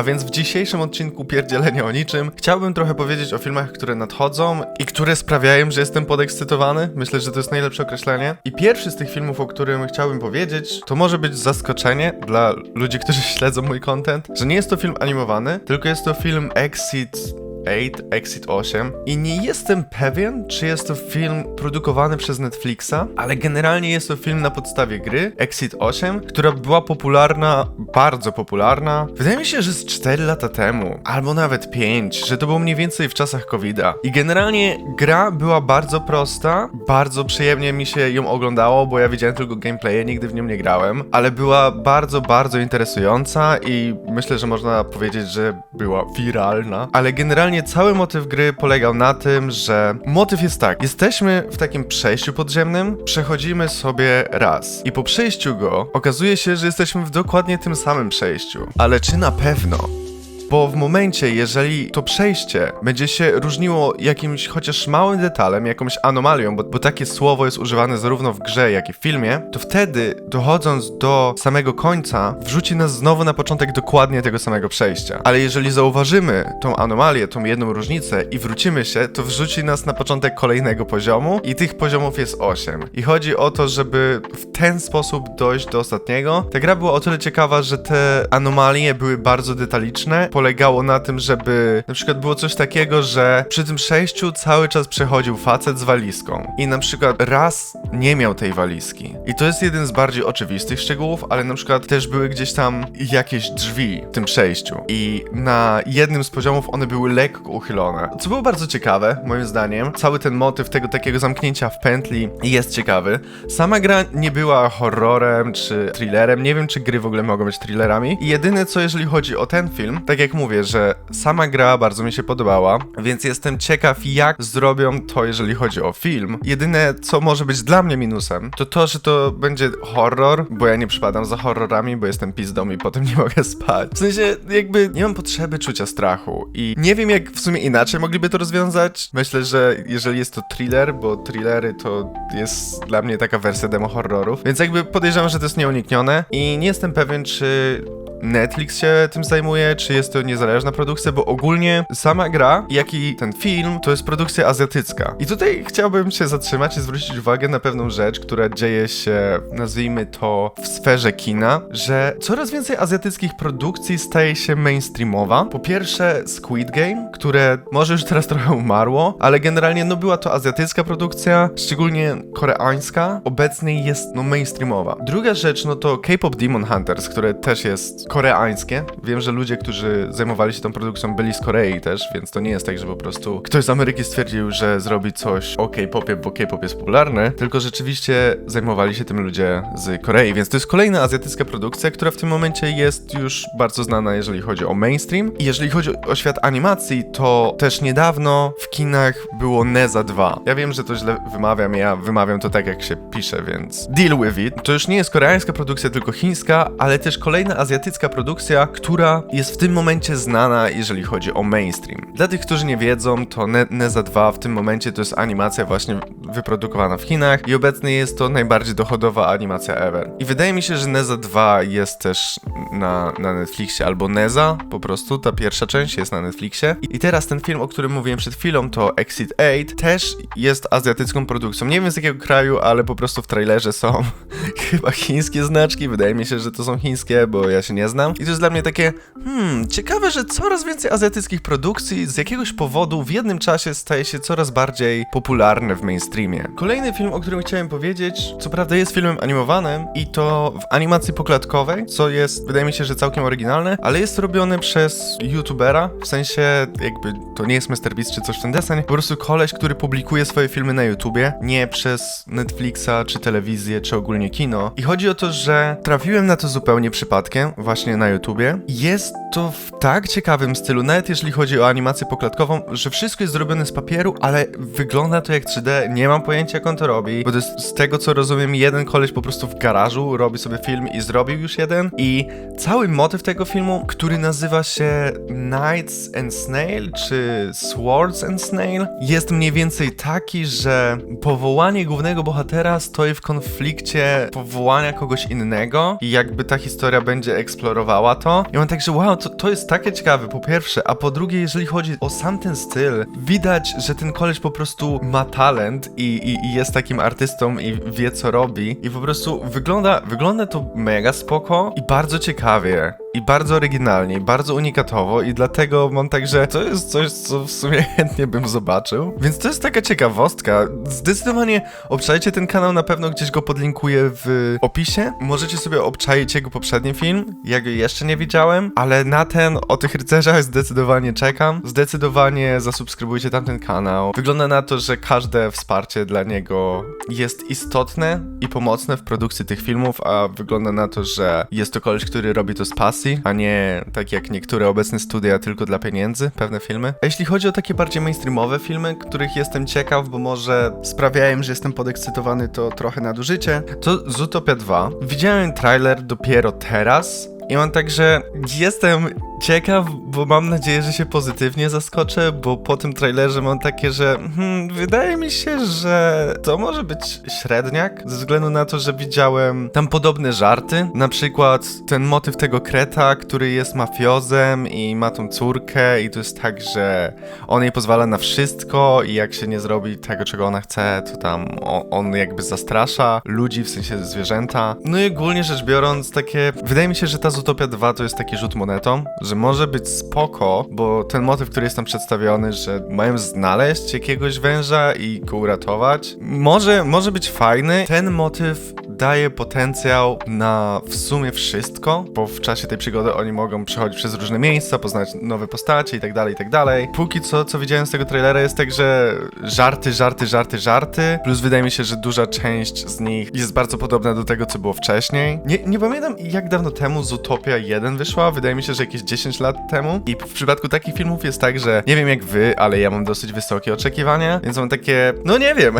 A więc w dzisiejszym odcinku Pierdzielenia o niczym chciałbym trochę powiedzieć o filmach, które nadchodzą i które sprawiają, że jestem podekscytowany. Myślę, że to jest najlepsze określenie. I pierwszy z tych filmów, o którym chciałbym powiedzieć, to może być zaskoczenie dla ludzi, którzy śledzą mój content, że nie jest to film animowany, tylko jest to film Exit 8, Exit 8 i nie jestem pewien, czy jest to film produkowany przez Netflixa, ale generalnie jest to film na podstawie gry Exit 8, która była popularna, bardzo popularna. Wydaje mi się, że z 4 lata temu, albo nawet 5, że to było mniej więcej w czasach COVID-a. I generalnie gra była bardzo prosta, bardzo przyjemnie mi się ją oglądało, bo ja widziałem tylko gameplaye, nigdy w nią nie grałem, ale była bardzo, bardzo interesująca i myślę, że można powiedzieć, że była wiralna, ale generalnie cały motyw gry polegał na tym, że motyw jest tak, jesteśmy w takim przejściu podziemnym, przechodzimy sobie raz i po przejściu go okazuje się, że jesteśmy w dokładnie tym samym przejściu, ale czy na pewno? Bo w momencie, jeżeli to przejście będzie się różniło jakimś chociaż małym detalem, jakąś anomalią, bo, bo takie słowo jest używane zarówno w grze, jak i w filmie, to wtedy, dochodząc do samego końca, wrzuci nas znowu na początek dokładnie tego samego przejścia. Ale jeżeli zauważymy tą anomalię, tą jedną różnicę i wrócimy się, to wrzuci nas na początek kolejnego poziomu i tych poziomów jest 8. I chodzi o to, żeby w ten sposób dojść do ostatniego. Ta gra była o tyle ciekawa, że te anomalie były bardzo detaliczne, polegało na tym, żeby na przykład było coś takiego, że przy tym przejściu cały czas przechodził facet z walizką i na przykład raz nie miał tej walizki. I to jest jeden z bardziej oczywistych szczegółów, ale na przykład też były gdzieś tam jakieś drzwi w tym przejściu i na jednym z poziomów one były lekko uchylone. Co było bardzo ciekawe, moim zdaniem. Cały ten motyw tego takiego zamknięcia w pętli jest ciekawy. Sama gra nie była horrorem czy thrillerem. Nie wiem, czy gry w ogóle mogą być thrillerami. I jedyne co, jeżeli chodzi o ten film, tak jak mówię, że sama gra bardzo mi się podobała, więc jestem ciekaw, jak zrobią to, jeżeli chodzi o film. Jedyne, co może być dla mnie minusem, to to, że to będzie horror, bo ja nie przypadam za horrorami, bo jestem pizdą i potem nie mogę spać. W sensie, jakby nie mam potrzeby czucia strachu i nie wiem, jak w sumie inaczej mogliby to rozwiązać. Myślę, że jeżeli jest to thriller, bo thrillery to jest dla mnie taka wersja demo horrorów, więc jakby podejrzewam, że to jest nieuniknione i nie jestem pewien, czy Netflix się tym zajmuje, czy jest to niezależna produkcja, bo ogólnie sama gra, jak i ten film, to jest produkcja azjatycka. I tutaj chciałbym się zatrzymać i zwrócić uwagę na pewną rzecz, która dzieje się, nazwijmy to, w sferze kina, że coraz więcej azjatyckich produkcji staje się mainstreamowa. Po pierwsze Squid Game, które może już teraz trochę umarło, ale generalnie no była to azjatycka produkcja, szczególnie koreańska, obecnie jest no mainstreamowa. Druga rzecz, no to K-pop Demon Hunters, które też jest koreańskie. Wiem, że ludzie, którzy zajmowali się tą produkcją byli z Korei też, więc to nie jest tak, że po prostu ktoś z Ameryki stwierdził, że zrobi coś o K-popie, bo K-pop jest popularny, tylko rzeczywiście zajmowali się tym ludzie z Korei, więc to jest kolejna azjatycka produkcja, która w tym momencie jest już bardzo znana, jeżeli chodzi o mainstream. I jeżeli chodzi o świat animacji, to też niedawno w kinach było Neza 2. Ja wiem, że to źle wymawiam, ja wymawiam to tak, jak się pisze, więc deal with it. To już nie jest koreańska produkcja, tylko chińska, ale też kolejna azjatycka produkcja, która jest w tym momencie znana, jeżeli chodzi o mainstream. Dla tych, którzy nie wiedzą, to ne Neza 2 w tym momencie to jest animacja właśnie wyprodukowana w Chinach i obecnie jest to najbardziej dochodowa animacja ever. I wydaje mi się, że Neza 2 jest też na, na Netflixie, albo Neza po prostu, ta pierwsza część jest na Netflixie. I teraz ten film, o którym mówiłem przed chwilą, to Exit 8, też jest azjatycką produkcją. Nie wiem z jakiego kraju, ale po prostu w trailerze są chyba chińskie znaczki. Wydaje mi się, że to są chińskie, bo ja się nie znam. I to jest dla mnie takie, hmm, ciekawe, że coraz więcej azjatyckich produkcji z jakiegoś powodu w jednym czasie staje się coraz bardziej popularne w mainstreamie. Kolejny film, o którym chciałem powiedzieć, co prawda jest filmem animowanym i to w animacji poklatkowej, co jest, wydaje mi się, że całkiem oryginalne, ale jest robione przez youtubera, w sensie jakby to nie jest MrBeast czy coś w ten deseń, po prostu koleś, który publikuje swoje filmy na YouTubie, nie przez Netflixa, czy telewizję, czy ogólnie kino. I chodzi o to, że trafiłem na to zupełnie przypadkiem, właśnie na YouTubie. Jest to w tak ciekawym stylu, nawet jeżeli chodzi o animację poklatkową, że wszystko jest zrobione z papieru, ale wygląda to jak 3D, nie ma mam pojęcia jak on to robi, bo to jest z tego co rozumiem jeden koleś po prostu w garażu robi sobie film i zrobił już jeden i cały motyw tego filmu, który nazywa się Knights and Snail czy Swords and Snail jest mniej więcej taki, że powołanie głównego bohatera stoi w konflikcie powołania kogoś innego i jakby ta historia będzie eksplorowała to. I mam tak, że wow, to, to jest takie ciekawe, po pierwsze, a po drugie, jeżeli chodzi o sam ten styl, widać, że ten koleś po prostu ma talent i, i, i jest takim artystą i wie co robi i po prostu wygląda, wygląda to mega spoko i bardzo ciekawie. I bardzo oryginalnie, i bardzo unikatowo i dlatego mam tak, że to jest coś, co w sumie chętnie bym zobaczył. Więc to jest taka ciekawostka. Zdecydowanie obczajcie ten kanał, na pewno gdzieś go podlinkuję w opisie. Możecie sobie obczaić jego poprzedni film, ja go jeszcze nie widziałem, ale na ten o tych rycerzach zdecydowanie czekam. Zdecydowanie zasubskrybujcie tamten kanał. Wygląda na to, że każde wsparcie dla niego jest istotne i pomocne w produkcji tych filmów, a wygląda na to, że jest to koleś, który robi to z pasji, a nie tak jak niektóre obecne studia tylko dla pieniędzy, pewne filmy. A jeśli chodzi o takie bardziej mainstreamowe filmy, których jestem ciekaw, bo może sprawiają, że jestem podekscytowany, to trochę nadużycie, to Zootopia 2. Widziałem trailer dopiero teraz, i mam tak, że jestem ciekaw, bo mam nadzieję, że się pozytywnie zaskoczę, bo po tym trailerze mam takie, że hmm, wydaje mi się, że to może być średniak, ze względu na to, że widziałem tam podobne żarty. Na przykład ten motyw tego kreta, który jest mafiozem i ma tą córkę, i to jest tak, że on jej pozwala na wszystko, i jak się nie zrobi tego, czego ona chce, to tam on, jakby zastrasza ludzi, w sensie zwierzęta. No i ogólnie rzecz biorąc, takie. Wydaje mi się, że ta Zootopia 2 to jest taki rzut monetą, że może być spoko, bo ten motyw, który jest tam przedstawiony, że mają znaleźć jakiegoś węża i go uratować, może, może być fajny. Ten motyw daje potencjał na w sumie wszystko, bo w czasie tej przygody oni mogą przechodzić przez różne miejsca, poznać nowe postacie i tak dalej, i tak dalej. Póki co, co widziałem z tego trailera jest tak, że żarty, żarty, żarty, żarty, plus wydaje mi się, że duża część z nich jest bardzo podobna do tego, co było wcześniej. Nie, nie pamiętam jak dawno temu Zootopia 1 wyszła, wydaje mi się, że jakieś 10 lat temu i w przypadku takich filmów jest tak, że nie wiem jak wy, ale ja mam dosyć wysokie oczekiwania, więc mam takie, no nie wiem.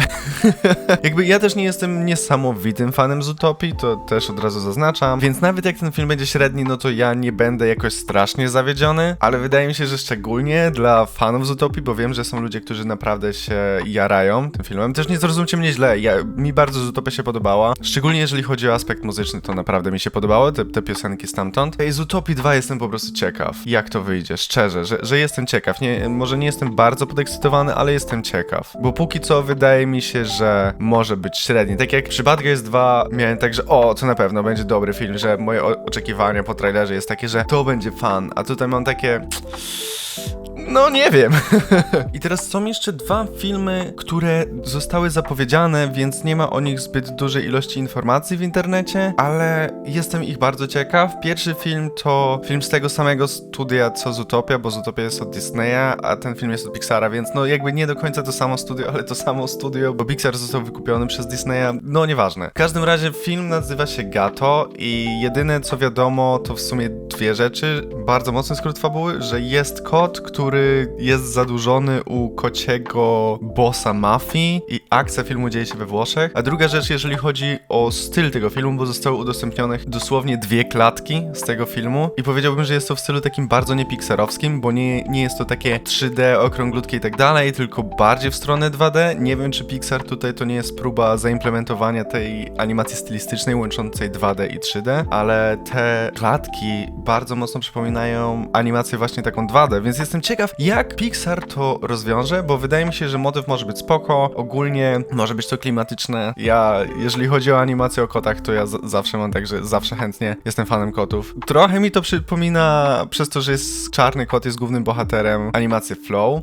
Jakby ja też nie jestem niesamowitym fanem Zootopii, to też od razu zaznaczam, więc nawet jak ten film będzie średni, no to ja nie będę jakoś strasznie zawiedziony, ale wydaje mi się, że szczególnie dla fanów Zootopii, bo wiem, że są ludzie, którzy naprawdę się jarają tym filmem. Też nie zrozumcie mnie źle, ja, mi bardzo Zootopia się podobała, szczególnie jeżeli chodzi o aspekt muzyczny, to naprawdę mi się podobało, te, te piosenki stamtąd. Ej, z Utopii 2 jestem po prostu ciekaw, jak to wyjdzie, szczerze, że, że jestem ciekaw. Nie, może nie jestem bardzo podekscytowany, ale jestem ciekaw. Bo póki co wydaje mi się, że może być średni. Tak jak przy Bad Guys 2 miałem tak, że o, to na pewno będzie dobry film, że moje o- oczekiwania po trailerze jest takie, że to będzie fan, a tutaj mam takie... No nie wiem. I teraz są jeszcze dwa filmy, które zostały zapowiedziane, więc nie ma o nich zbyt dużej ilości informacji w internecie, ale jestem ich bardzo ciekaw. Pierwszy film to film z tego samego studia co Zootopia, bo Zootopia jest od Disneya, a ten film jest od Pixara, więc no jakby nie do końca to samo studio, ale to samo studio, bo Pixar został wykupiony przez Disneya, no nieważne. W każdym razie film nazywa się Gato i jedyne co wiadomo to w sumie dwie rzeczy, bardzo mocny skrót fabuły, że jest kot, który jest zadłużony u kociego bossa mafii i akcja filmu dzieje się we Włoszech. A druga rzecz, jeżeli chodzi o styl tego filmu, bo zostały udostępnione dosłownie dwie klatki z tego filmu i powiedziałbym, że jest to w stylu takim bardzo nie pixarowskim, bo nie, nie jest to takie 3D, okrąglutkie i tak dalej, tylko bardziej w stronę 2D. Nie wiem, czy Pixar tutaj to nie jest próba zaimplementowania tej animacji stylistycznej łączącej 2D i 3D, ale te klatki bardzo mocno przypominają animację właśnie taką 2D, więc jestem ciekaw, jak Pixar to rozwiąże, bo wydaje mi się, że motyw może być spoko, ogólnie może być to klimatyczne. Ja, jeżeli chodzi o animację o kotach, to ja zawsze mam tak, że zawsze chętnie jestem fanem kotów. Trochę mi to przypomina, przez to, że jest czarny kot, jest głównym bohaterem, animację Flow.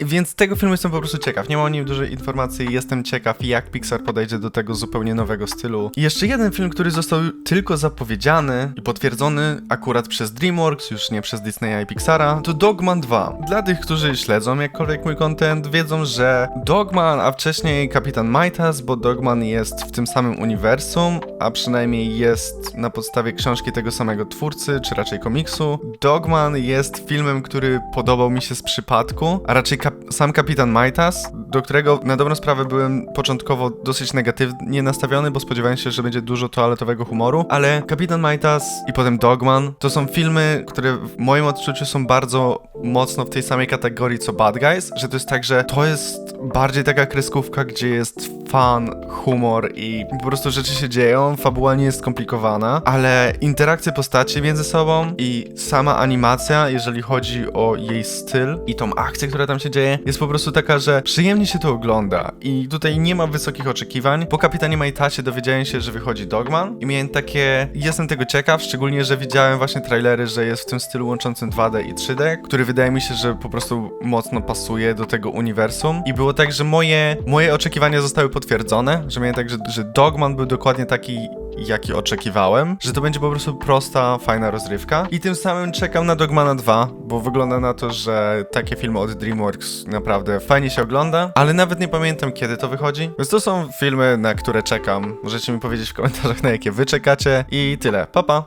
Więc tego filmu jestem po prostu ciekaw. Nie ma o nim dużej informacji. Jestem ciekaw, jak Pixar podejdzie do tego zupełnie nowego stylu. I jeszcze jeden film, który został tylko zapowiedziany i potwierdzony akurat przez DreamWorks, już nie przez Disneya i Pixara, to Dogman 2. Dla tych, którzy śledzą jakkolwiek mój content, wiedzą, że Dogman, a wcześniej Kapitan Midas, bo Dogman jest w tym samym uniwersum, a przynajmniej jest na podstawie książki tego samego twórcy, czy raczej komiksu. Dogman jest filmem, który podobał mi się z przypadku, a raczej kap- sam Kapitan Midas. do którego na dobrą sprawę byłem początkowo dosyć negatywnie nastawiony, bo spodziewałem się, że będzie dużo toaletowego humoru, ale Kapitan Majtas i potem Dogman to są filmy, które w moim odczuciu są bardzo mocno w tej samej kategorii co Bad Guys, że to jest tak, że to jest bardziej taka kreskówka, gdzie jest fan, humor i po prostu rzeczy się dzieją, fabuła nie jest skomplikowana, ale interakcje postaci między sobą i sama animacja, jeżeli chodzi o jej styl i tą akcję, która tam się dzieje, jest po prostu taka, że przyjemnie się to ogląda i tutaj nie ma wysokich oczekiwań. Po Kapitanie Majtacie dowiedziałem się, że wychodzi Dogman i miałem takie, jestem tego ciekaw, szczególnie, że widziałem właśnie trailery, że jest w tym stylu łączącym 2D i 3D, który wydaje mi się, że po prostu mocno pasuje do tego uniwersum i było tak, że moje, moje oczekiwania zostały potwierdzone, że miałem tak, że, że Dogman był dokładnie taki jaki oczekiwałem, że to będzie po prostu prosta, fajna rozrywka i tym samym czekam na Dogmana 2, bo wygląda na to, że takie filmy od DreamWorks naprawdę fajnie się ogląda, ale nawet nie pamiętam kiedy to wychodzi, więc to są filmy, na które czekam. Możecie mi powiedzieć w komentarzach, na jakie wy czekacie i tyle. Pa, pa!